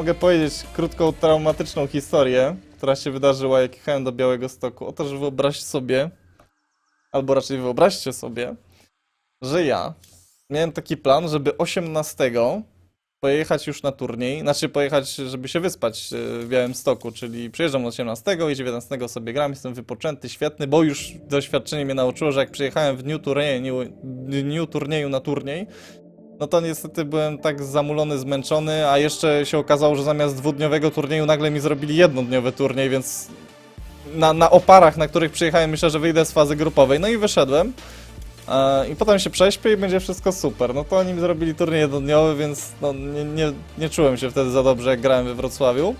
Mogę powiedzieć krótką, traumatyczną historię, która się wydarzyła, jak jechałem do Białego Stoku. Otóż wyobraź sobie, albo raczej wyobraźcie sobie, że ja miałem taki plan, żeby 18 pojechać już na turniej, znaczy pojechać, żeby się wyspać e, w Białym Stoku, czyli przyjeżdżam 18 i 19 sobie gram, jestem wypoczęty, świetny, bo już doświadczenie mnie nauczyło, że jak przyjechałem w dniu turnieju, dniu turnieju na turniej, no to niestety byłem tak zamulony, zmęczony, a jeszcze się okazało, że zamiast dwudniowego turnieju nagle mi zrobili jednodniowy turniej, więc na, na oparach, na których przyjechałem, myślę, że wyjdę z fazy grupowej. No i wyszedłem. E, I potem się prześpię i będzie wszystko super. No to oni mi zrobili turniej jednodniowy, więc no, nie, nie, nie czułem się wtedy za dobrze, jak grałem we Wrocławiu.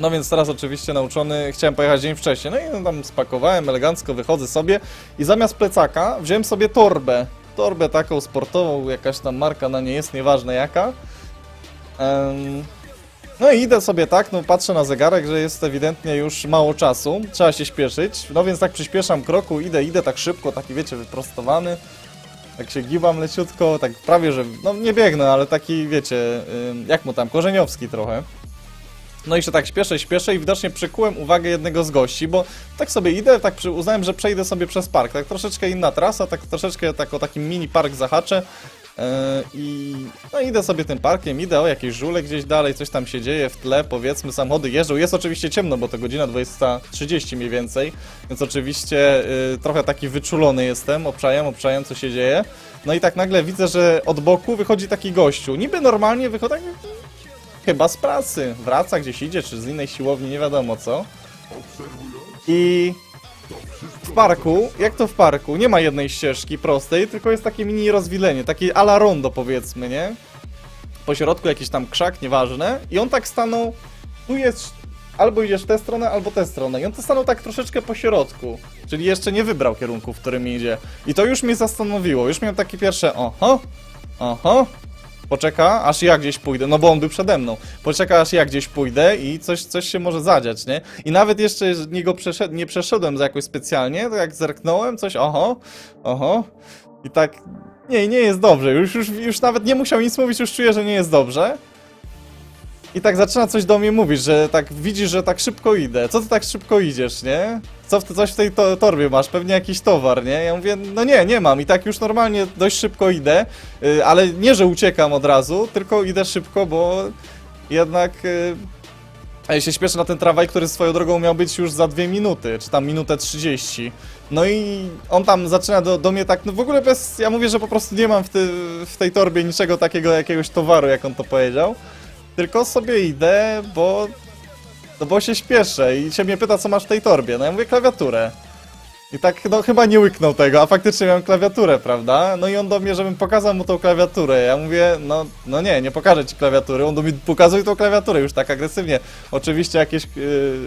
No więc teraz oczywiście nauczony, chciałem pojechać dzień wcześniej. No i tam spakowałem elegancko, wychodzę sobie i zamiast plecaka wziąłem sobie torbę. Torbę taką sportową, jakaś tam marka na nie jest, nieważne jaka. Em, no i idę sobie tak, no patrzę na zegarek, że jest ewidentnie już mało czasu, trzeba się śpieszyć, no więc tak przyspieszam kroku, idę, idę tak szybko, taki wiecie, wyprostowany, tak się giwam leciutko, tak prawie, że, no nie biegnę, ale taki wiecie, jak mu tam, korzeniowski trochę. No i się tak śpieszę, śpieszę i widocznie przykułem uwagę jednego z gości, bo tak sobie idę, tak przy, uznałem, że przejdę sobie przez park, tak troszeczkę inna trasa, tak troszeczkę tak o taki mini park zahaczę, Yy, I no idę sobie tym parkiem, idę, o jakieś żule gdzieś dalej, coś tam się dzieje w tle, powiedzmy, samochody jeżdżą. Jest oczywiście ciemno, bo to godzina 20.30 mniej więcej, więc oczywiście yy, trochę taki wyczulony jestem, obczajam, obczajam co się dzieje. No i tak nagle widzę, że od boku wychodzi taki gościu. Niby normalnie wychodzi, chyba z pracy, wraca gdzieś idzie, czy z innej siłowni, nie wiadomo co. I w parku, jak to w parku, nie ma jednej ścieżki prostej, tylko jest takie mini rozwilenie, takie ala rondo powiedzmy, nie? Po środku jakiś tam krzak, nieważne. I on tak stanął, tu jest, albo idziesz w tę stronę, albo tę stronę. I on to stanął tak troszeczkę po środku, czyli jeszcze nie wybrał kierunku, w którym idzie. I to już mnie zastanowiło, już miałem takie pierwsze, oho, oho, poczeka, aż ja gdzieś pójdę, no bo on był przede mną. Poczeka, aż ja gdzieś pójdę i coś, coś się może zadziać, nie? I nawet jeszcze nie go przeszed nie przeszedłem za jakoś specjalnie, to jak zerknąłem, coś, oho, oho, i tak, nie, nie jest dobrze, już, już, już nawet nie musiał nic mówić, już czuję, że nie jest dobrze. I tak zaczyna coś do mnie mówić, że tak widzisz, że tak szybko idę. Co ty tak szybko idziesz, nie? Co w, coś w tej to torbie masz? Pewnie jakiś towar, nie? Ja mówię, no nie, nie mam. I tak już normalnie dość szybko idę, y, ale nie, że uciekam od razu, tylko idę szybko, bo jednak y, ja się śpieszę na ten tramwaj, który swoją drogą miał być już za dwie minuty, czy tam minutę 30. No i on tam zaczyna do, do mnie tak, no w ogóle bez, ja mówię, że po prostu nie mam w, ty, w tej torbie niczego takiego, jakiegoś towaru, jak on to powiedział. Tylko sobie idę, bo. No bo się śpieszę i się mnie pyta, co masz w tej torbie. No ja mówię klawiaturę. I tak, no chyba nie łyknął tego, a faktycznie miałem klawiaturę, prawda? No i on do mnie, żebym pokazał mu tą klawiaturę. Ja mówię, no, no nie, nie pokażę ci klawiatury. On do mnie pokazuje tą klawiaturę już tak agresywnie. Oczywiście jakieś, yy,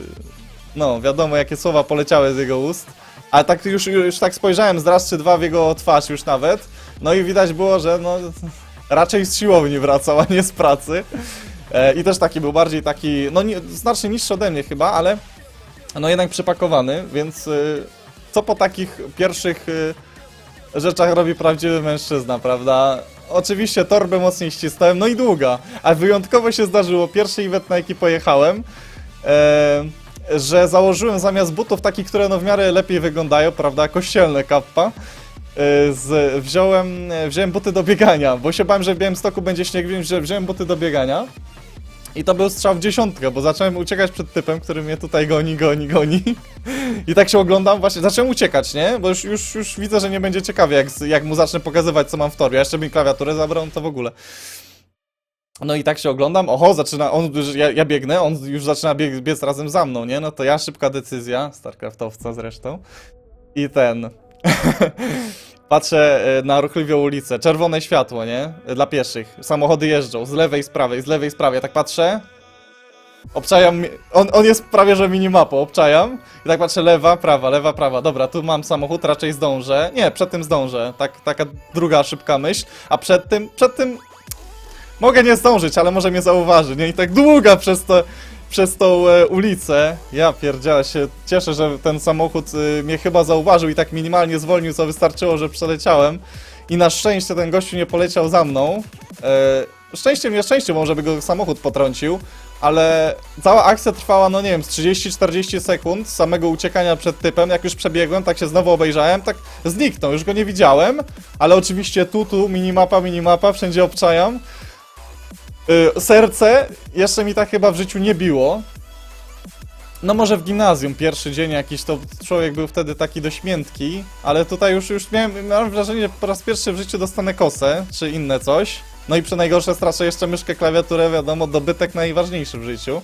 no wiadomo jakie słowa poleciały z jego ust. A tak już, już tak spojrzałem z raz czy dwa w jego twarz już nawet. No i widać było, że no raczej z siłowni wracał, a nie z pracy. E, I też taki był bardziej taki, no nie, znacznie niższy ode mnie chyba, ale no jednak przypakowany, więc y, co po takich pierwszych y, rzeczach robi prawdziwy mężczyzna, prawda? Oczywiście torbę mocniej ścisnąłem, no i długa, a wyjątkowo się zdarzyło, pierwszy event na jaki pojechałem, e, że założyłem zamiast butów takich, które no w miarę lepiej wyglądają, prawda, kościelne kappa, e, z, wziąłem, wziąłem buty do biegania, bo się bałem, że w Białymstoku będzie śnieg, więc wziąłem buty do biegania. I to był strzał w dziesiątkę, bo zacząłem uciekać przed typem, który mnie tutaj goni, goni, goni. I tak się oglądam, właśnie zacząłem uciekać, nie? Bo już, już, już widzę, że nie będzie ciekawie, jak, jak mu zacznę pokazywać, co mam w torbie. A jeszcze mi klawiaturę zabrał, no to w ogóle. No i tak się oglądam, oho, zaczyna, on, ja, ja biegnę, on już zaczyna bieg, biec razem za mną, nie? No to ja, szybka decyzja, StarCraftowca zresztą. I ten... Patrzę e, na ruchliwą ulicę, czerwone światło, nie? Dla pieszych. Samochody jeżdżą z lewej, z prawej, z lewej, z prawej. Ja tak patrzę. Obczajam. On, on jest prawie że minimapą, obczajam. I tak patrzę lewa, prawa, lewa, prawa. Dobra, tu mam samochód, raczej zdążę. Nie, przed tym zdążę. Tak, taka druga szybka myśl. A przed tym, przed tym. Mogę nie zdążyć, ale może mnie zauważy, nie? I tak długa przez to. Przez tą e, ulicę. Ja pierdziała się cieszę, że ten samochód y, mnie chyba zauważył i tak minimalnie zwolnił, co wystarczyło, że przeleciałem. I na szczęście ten gościu nie poleciał za mną. E, szczęściem, nieszczęściem może by go samochód potrącił, ale cała akcja trwała, no nie wiem, z 30-40 sekund samego uciekania przed typem, jak już przebiegłem, tak się znowu obejrzałem, tak zniknął, już go nie widziałem, ale oczywiście tu, tu, minimapa, minimapa, wszędzie obczajam. Y, serce jeszcze mi tak chyba w życiu nie biło. No może w gimnazjum, pierwszy dzień jakiś, to człowiek był wtedy taki dość miętki, ale tutaj już, już miałem, miałem wrażenie, że po raz pierwszy w życiu dostanę kosę, czy inne coś. No i przy najgorsze stracę jeszcze myszkę, klawiaturę, wiadomo, dobytek najważniejszy w życiu.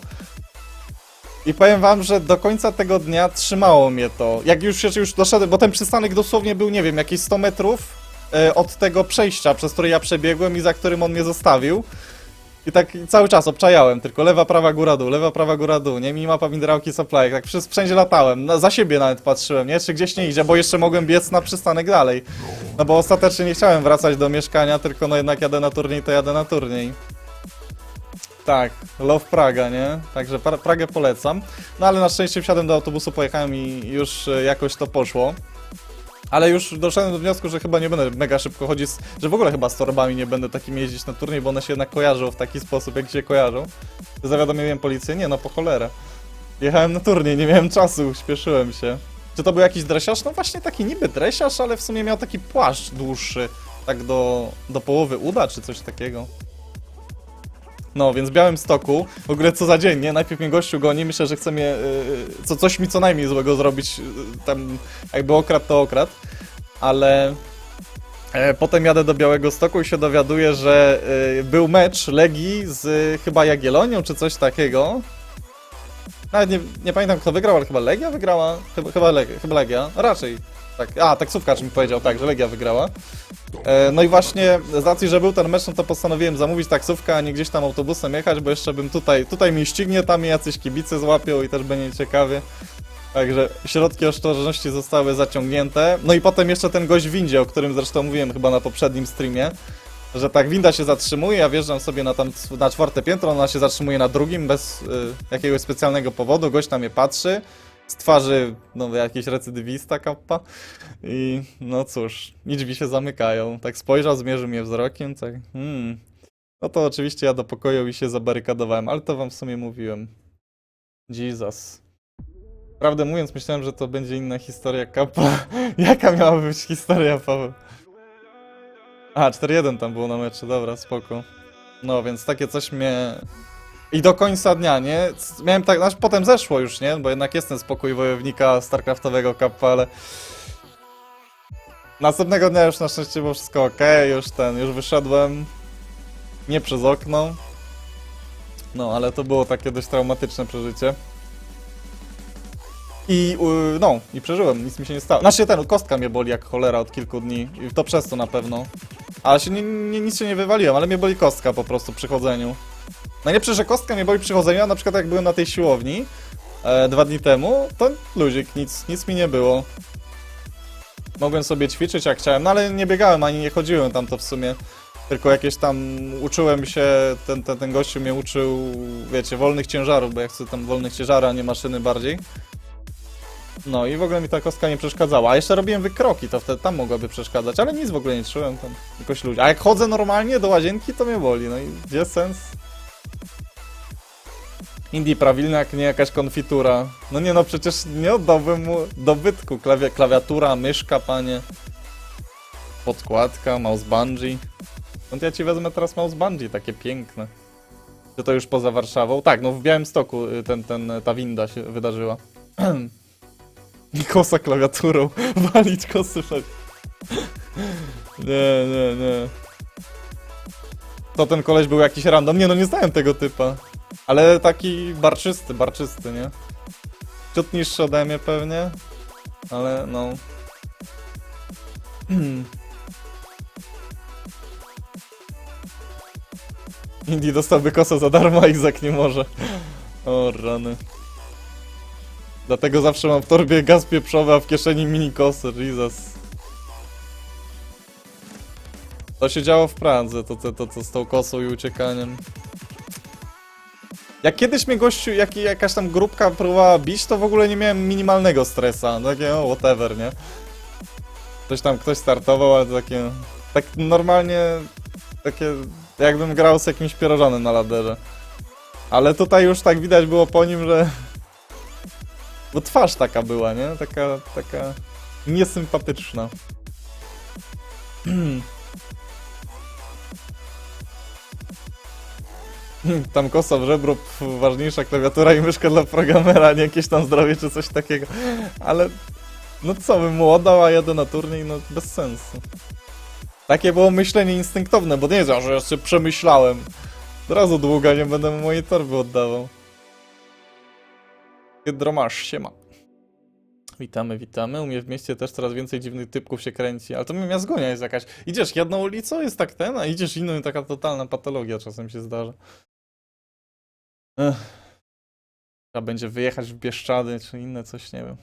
I powiem wam, że do końca tego dnia trzymało mnie to. Jak już już doszedłem, bo ten przystanek dosłownie był, nie wiem, jakieś 100 metrów e, od tego przejścia, przez które ja przebiegłem i za którym on mnie zostawił. I tak cały czas obczajałem, tylko lewa, prawa, góra, dół, lewa, prawa, góra, dół, nie? Minimapa, minerałki, supply, tak przez, wszędzie latałem, za siebie nawet patrzyłem, nie? Czy gdzieś nie idzie, bo jeszcze mogłem biec na przystanek dalej. No bo ostatecznie nie chciałem wracać do mieszkania, tylko no jednak jadę na turniej, to jadę na turniej. Tak, Love Praga, nie? Także pra Pragę polecam. No ale na szczęście wsiadłem do autobusu, pojechałem i już e, jakoś to poszło. Ale już doszedłem do wniosku, że chyba nie będę mega szybko chodzić, że w ogóle chyba z torbami nie będę takim jeździć na turniej, bo one się jednak kojarzą w taki sposób, jak się kojarzą. Zawiadomiłem policję, nie no, po cholerę. Jechałem na turniej, nie miałem czasu, śpieszyłem się. Czy to był jakiś dresiarz? No właśnie taki niby dresiarz, ale w sumie miał taki płaszcz dłuższy, tak do, do połowy uda, czy coś takiego. No, więc w Białym Stoku, w ogóle co za dzień, nie? Najpierw mnie gościu goni, myślę, że chce mnie, yy, co, coś mi co najmniej złego zrobić, yy, tam jakby okradł to okradł, ale potem jadę do Białego Stoku i się dowiaduję, że był mecz Legii z chyba Jagiellonią, czy coś takiego. Nawet nie, nie pamiętam kto wygrał, ale chyba Legia wygrała, chyba, chyba, Legia, chyba Legia, raczej. Tak, a, taksówkarz mi powiedział, tak, że Legia wygrała. E, No i właśnie z racji, że był ten mecz, no to postanowiłem zamówić taksówkę, a nie gdzieś tam autobusem jechać, bo jeszcze bym tutaj, tutaj mnie ścignie, tam mnie jacyś kibice złapią i też będzie ciekawy. Także środki ostrożności zostały zaciągnięte. No i potem jeszcze ten gość w windzie, o którym zresztą mówiłem chyba na poprzednim streamie, że tak winda się zatrzymuje, ja wjeżdżam sobie na tam na czwarte piętro, ona się zatrzymuje na drugim bez y, jakiegoś specjalnego powodu, gość na mnie patrzy, z twarzy, no jakiś recydywista kappa i no cóż, drzwi się zamykają. Tak spojrzał, zmierzył mnie wzrokiem, tak hmm. No to oczywiście ja do pokoju i się zabarykadowałem, ale to wam w sumie mówiłem. Jesus. Prawdę mówiąc, myślałem, że to będzie inna historia kappa. Jaka miała być historia, Paweł? A, 4-1 tam było na meczu, dobra, spoko. No, więc takie coś mnie... I do końca dnia, nie? Miałem tak, znaczy potem zeszło już, nie? Bo jednak jest ten spokój wojownika StarCraftowego kappa, ale... Następnego dnia już na szczęście było wszystko ok, już ten, już wyszedłem. Nie przez okno. No, ale to było takie dość traumatyczne przeżycie. I y, no, i przeżyłem, nic mi się nie stało. Znaczy ten, kostka mnie boli jak cholera od kilku dni. I to przez to na pewno. Ale się nie, nie, nic się nie wywaliłem, ale mnie boli kostka po prostu przy chodzeniu. Najlepsze, że kostka mnie boli przy chodzeniu, a na przykład jak byłem na tej siłowni e, dwa dni temu, to luzik, nic, nic mi nie było. Mogłem sobie ćwiczyć jak chciałem, no ale nie biegałem ani nie chodziłem tam to w sumie. Tylko jakieś tam uczyłem się, ten, ten, ten gościu mnie uczył, wiecie, wolnych ciężarów, bo ja chcę tam wolnych ciężarów, a nie maszyny bardziej. No i w ogóle mi ta kostka nie przeszkadzała. A jeszcze robiłem wykroki, to wtedy tam mogłaby przeszkadzać, ale nic w ogóle nie czułem tam. Jakoś ludzi. A jak chodzę normalnie do łazienki, to mnie boli. No i gdzie sens? Indie prawilniak, nie jakaś konfitura. No nie no, przecież nie oddałbym mu dobytku. Klawi klawiatura, myszka, panie. Podkładka, mouse bungee. To ja ci wezmę teraz mouse bungee, takie piękne. Czy to już poza Warszawą? Tak, no w Białymstoku y, ten, ten, ta winda się wydarzyła. I kosa klawiaturą. Walić kosy. Nie, nie, nie. To ten koleś był jakiś random. Nie no, nie znałem tego typa. Ale taki barczysty, barczysty, nie? Ciut niższy ode mnie pewnie. Ale no... Indie dostałby kosę za darmo, a Izak nie może. O rany. Dlatego zawsze mam w torbie gaz pieprzowy, a w kieszeni mini kosę, Jesus. To się działo w Pradze, to, to, to, to z tą kosą i uciekaniem. Jak kiedyś mnie gościu, jak, jakaś tam grupka próbowała bić, to w ogóle nie miałem minimalnego stresa. No takie, whatever, nie? Ktoś tam, ktoś startował, ale to takie... Tak normalnie... Takie... Jakbym grał z jakimś pierożanem na laderze. Ale tutaj już tak widać było po nim, że... Bo twarz taka była, nie? Taka, taka niesympatyczna. Tam kosa w żebro, ważniejsza klawiatura i myszka dla programera, nie jakieś tam zdrowie czy coś takiego. Ale no co bym mu oddał, a jadę na turniej, no bez sensu. Takie było myślenie instynktowne, bo nie jest, że ja sobie przemyślałem. Od razu długa nie będę mojej torby oddawał. Hydromasz, siema. Witamy, witamy. U mnie w mieście też coraz więcej dziwnych typków się kręci, ale to mnie miazgonia jest jakaś. Idziesz jedną ulicą, jest tak ten, a idziesz inną taka totalna patologia czasem się zdarza. Ech. Trzeba będzie wyjechać w Bieszczady, czy inne coś, nie wiem.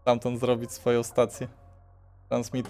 Stamtąd zrobić swoją stację. Transmit